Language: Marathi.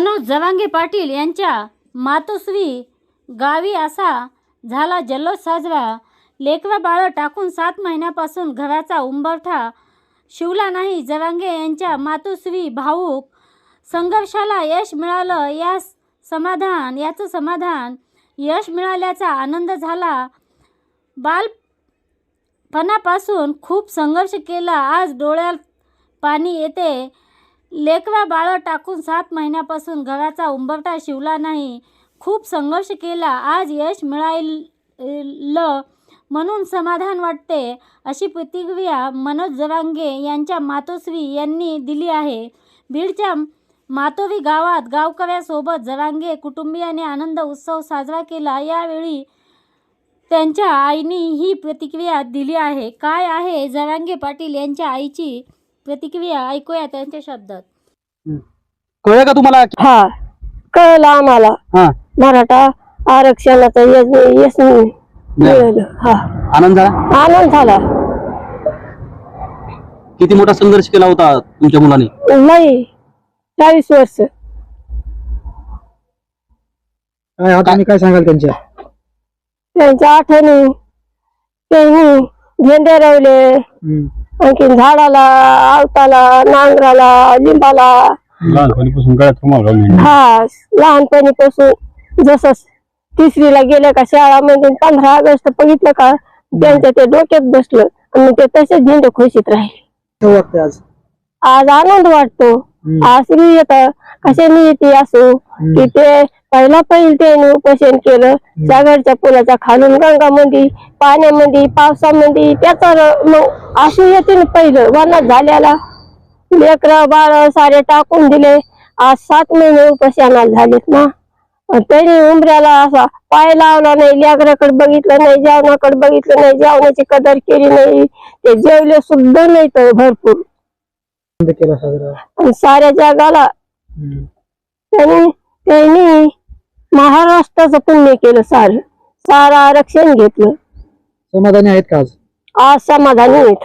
मनोज जवांगे पाटील यांच्या मातोश्री गावी असा झाला जल्लोष साजरा लेकरं बाळं टाकून सात महिन्यापासून घराचा उंबरठा शिवला नाही. जवांगे यांच्या मातोश्री भाऊक संघर्षाला यश मिळालं. या समाधान याचं समाधान यश मिळाल्याचा आनंद झाला. बालपणापासून खूप संघर्ष केला. आज डोळ्यात पाणी येते. लेकरा बाळं टाकून सात महिन्यापासून घराचा उंबरठा शिवला नाही. खूप संघर्ष केला. आज यश मिळालं म्हणून समाधान वाटते अशी प्रतिक्रिया मनोज जरांगे यांच्या मातोश्री यांनी दिली आहे. बीडच्या मातोवी गावात गावकऱ्यासोबत जरांगे कुटुंबियाने आनंद उत्सव साजरा केला. यावेळी त्यांच्या आईने ही प्रतिक्रिया दिली आहे. काय आहे? जरांगे पाटील यांच्या आईची प्रतिक्रिया ऐकूया त्यांच्या शब्दात. कळलं का तुम्हाला? हा कळलं आम्हाला. हा. मराठा आरक्षणाचं यश यश मिळालं. हा. आनंद झाला? आनंद झाला. किती मोठा संघर्ष केला होता तुमच्या मुलाने? नाही चाळीस वर्ष. काय आता तुम्ही काय सांगाल त्यांच्या? त्यांच्या आठवणी त्यांनी झेंडे रवले आणखीन झाडाला आवताला नांगराला लिंबाला. लहानपणीपासून गळ्यात घालून हा लहानपणीपासून जसं तिसरीला गेलं का शाळामध्ये पंधरा ऑगस्ट बघितलं का त्यांच्या ते डोक्यात बसलं आणि ते तसेच झेंडे खुशीत राहिले. आज? आज आनंद वाटतो. आसरू येत कशाने येते असो. की ते पहिला पहिल त्याने उपोषण केलं. सागरच्या पुलाच्या खालून गंगामध्ये पाण्यामध्ये पावसामध्ये त्याचा मग आसू येते ना पहिलं वनात झाल्याला लेकर बाळ सारे टाकून दिले. आज सात महिने उपोषणाला झालेत ना. त्यांनी उमऱ्याला असा पाय लावला नाही लेकराकडे बघितलं नाही जेवणाकडे बघितलं नाही जेवणाची कदर केली नाही. ते जेवले सुद्धा नाही तर भरपूर साऱ्या जगाला त्यांनी त्यांनी महाराष्ट्राचं पुण्य केलं सारं सारं आरक्षण घेतलं. समाधानी आहेत का आज? आज समाधानी आहेत.